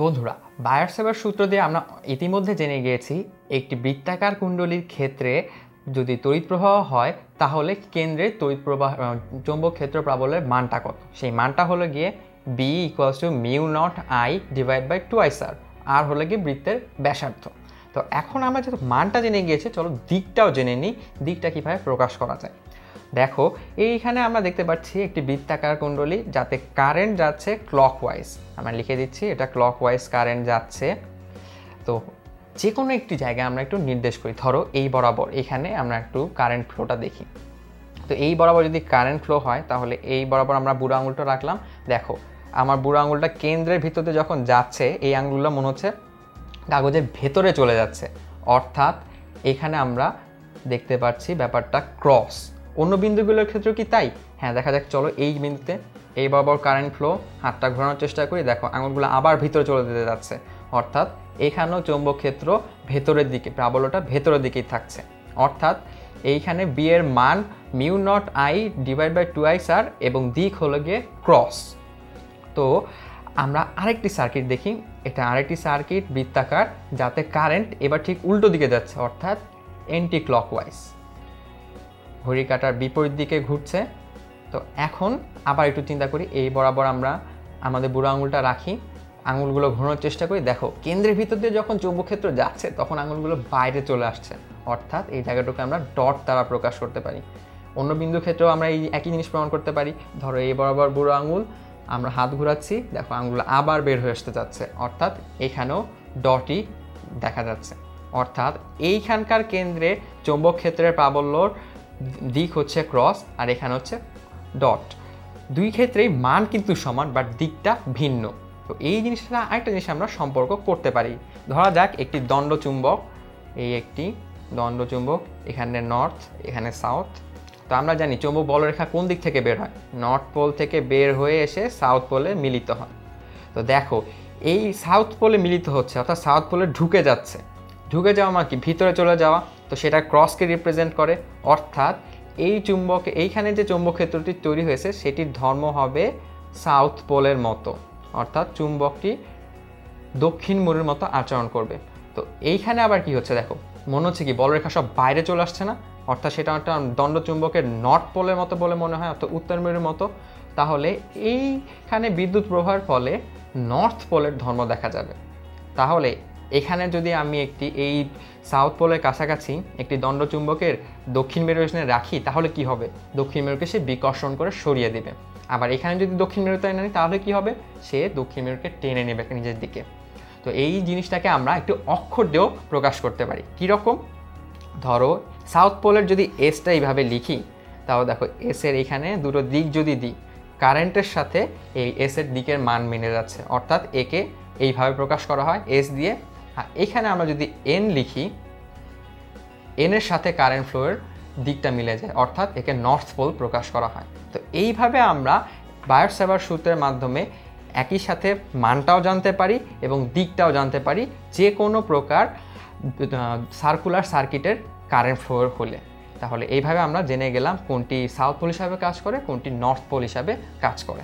বন্ধুরা বায়ার সেবার সূত্র দিয়ে আমরা ইতিমধ্যে জেনে গিয়েছি, একটি বৃত্তাকার কুণ্ডলীর ক্ষেত্রে যদি তড়িৎ প্রবাহ হয়, তাহলে কেন্দ্রে তড়িৎ প্রবাহ চৌম্বক ক্ষেত্র প্রাবল্যের মানটা কত? সেই মানটা হলো গিয়ে B equals to mu naught I divide by two ice R R হলো গিয়ে বৃত্তের ব্যাসার্ধ। তো এখন আমরা যেহেতু মানটা জেনে গিয়েছি, চলো দিকটাও জেনে নিই, দিকটা কীভাবে প্রকাশ করা যায়। দেখো, এইখানে আমরা দেখতে পাচ্ছি একটি বৃত্তাকার কুণ্ডলী যাতে কারেন্ট যাচ্ছে ক্লকওয়াইজ আমরা লিখে দিচ্ছি, এটা ক্লকওয়াইজ কারেন্ট যাচ্ছে। তো যে কোনো একটি জায়গায় আমরা একটু নির্দেশ করি। ধরো, এই বরাবর এখানে আমরা একটু কারেন্ট ফ্লোটা দেখি। তো এই বরাবর যদি কারেন্ট ফ্লো হয়, তাহলে এই বরাবর আমরা বুড়ো আঙুলটা রাখলাম। দেখো, আমার বুড়ো আঙুলটা কেন্দ্রের ভিতরে যখন যাচ্ছে, এই আঙুলগুলো মনে হচ্ছে কাগজের ভেতরে চলে যাচ্ছে। অর্থাৎ এখানে আমরা দেখতে পাচ্ছি ব্যাপারটা ক্রস অন্য বিন্দুগুলোর ক্ষেত্রে কি তাই? হ্যাঁ দেখা যাক, চলো এই বিন্দুতে। এই বরাবর কারেন্ট ফ্লো হাতটা ঘোরানোর চেষ্টা করি। দেখো, আঙুলগুলো আবার ভিতরে চলে যেতে যাচ্ছে। অর্থাৎ এখানেও চৌম্বক ক্ষেত্র ভেতরের দিকে, প্রাবল্যটা ভেতরের দিকেই থাকছে। অর্থাৎ এইখানে বি এর মান mu naught I divide by two I সার এবং দিক হলো গিয়ে ক্রস তো আমরা আরেকটি সার্কিট দেখি। এটা আরেকটি সার্কিট বৃত্তাকার, যাতে কারেন্ট এবার ঠিক উল্টো দিকে যাচ্ছে, অর্থাৎ এন্টি ক্লকওয়াইজ ঘড়ি কাটার বিপরীত দিকে ঘুরছে। তো এখন আবার একটু চিন্তা করি, এই বরাবর আমরা আমাদের বুড়ো আঙুলটা রাখি, আঙুলগুলো ঘোরানোর চেষ্টা করি। দেখো, কেন্দ্রের ভিতর দিয়ে যখন চৌম্বক ক্ষেত্র যাচ্ছে, তখন আঙুলগুলো বাইরে চলে আসছে। অর্থাৎ এই জায়গাটাকে আমরা ডট দ্বারা প্রকাশ করতে পারি। অন্য বিন্দু ক্ষেত্রেও আমরা এই একই জিনিস প্রমাণ করতে পারি। ধরো, এই বরাবর বুড়ো আঙুল, আমরা হাত ঘোরাচ্ছি, দেখো, আঙুল আবার বের হয়ে আসতে যাচ্ছে। অর্থাৎ এখানেও ডটই দেখা যাচ্ছে। অর্থাৎ এইখানকার কেন্দ্রে চৌম্বক ক্ষেত্রের প্রাবল্যর দিক হচ্ছে ক্রস আর এখানে হচ্ছে ডট দুই ক্ষেত্রেই মান কিন্তু সমান বাট দিকটা ভিন্ন। তো এই জিনিসটা আরেকটা জিনিস আমরা সম্পর্ক করতে পারি। ধরা যাক একটি দণ্ডচুম্বক এই একটি দণ্ডচুম্বক এখানে নর্থ এখানে সাউথ তো আমরা জানি চৌম্বক বলরেখা কোন দিক থেকে বের হয়? নর্থ পোল থেকে বের হয়ে এসে সাউথ পোলে মিলিত হয়। তো দেখো, এই সাউথ পোলে মিলিত হচ্ছে, অর্থাৎ সাউথ পোলে ঢুকে যাচ্ছে। ঢুকে যাওয়া মানে কি? ভিতরে চলে যাওয়া। তো সেটা ক্রসকে রিপ্রেজেন্ট করে। অর্থাৎ এই চুম্বক, এইখানে যে চুম্বক ক্ষেত্রটি তৈরি হয়েছে, সেটির ধর্ম হবে সাউথ পোলের মতো। অর্থাৎ চুম্বকটি দক্ষিণ মোড়ের মতো আচরণ করবে। তো এইখানে আবার কি হচ্ছে দেখো, মনে হচ্ছে কি, বলরেখা সব বাইরে চলে আসছে না? অর্থাৎ সেটা একটা দণ্ডচুম্বকের নর্থ পোলের মতো বলে মনে হয়, অর্থাৎ উত্তর মেরুর মতো। তাহলে এইখানে বিদ্যুৎ প্রবাহের ফলে নর্থ পোলের ধর্ম দেখা যাবে। তাহলে এখানে যদি আমি একটি, এই সাউথ পোলের কাছাকাছি একটি দণ্ডচুম্বকের দক্ষিণ মেরু এখানে রাখি, তাহলে কি হবে? দক্ষিণ মেরুকে সে বিকর্ষণ করে সরিয়ে দেবে। আবার এখানে যদি দক্ষিণ মেরুতে এনে তাহলে কি হবে? সে দক্ষিণ মেরুকে টেনে নেবে নিজের দিকে। তো এই জিনিসটাকে আমরা একটু অক্ষর দিয়েও প্রকাশ করতে পারি। কীরকম ধরো, সাউথ পোলের যদি এসটা এইভাবে লিখি, তাও দেখো এসের এখানে দুটো দিক যদি দিই, কারেন্টের সাথে এই এসের দিকের মান মেনে যাচ্ছে। অর্থাৎ একে এইভাবে প্রকাশ করা হয় এস দিয়ে আর এখানে আমরা যদি এন লিখি এনের সাথে কারেন্ট ফ্লোয়ের দিকটা মিলে যায়, অর্থাৎ একে নর্থ পোল প্রকাশ করা হয়। তো এইভাবে আমরা বায়োট সেভার সূত্রের মাধ্যমে একই সাথে মানটাও জানতে পারি এবং দিকটাও জানতে পারি, যে কোনো প্রকার সার্কুলার সার্কিটের কারেন্ট ফ্লোর হলে। তাহলে এইভাবে আমরা জেনে গেলাম কোনটি সাউথ পোল হিসাবে কাজ করে, কোনটি নর্থ পোল হিসাবে কাজ করে।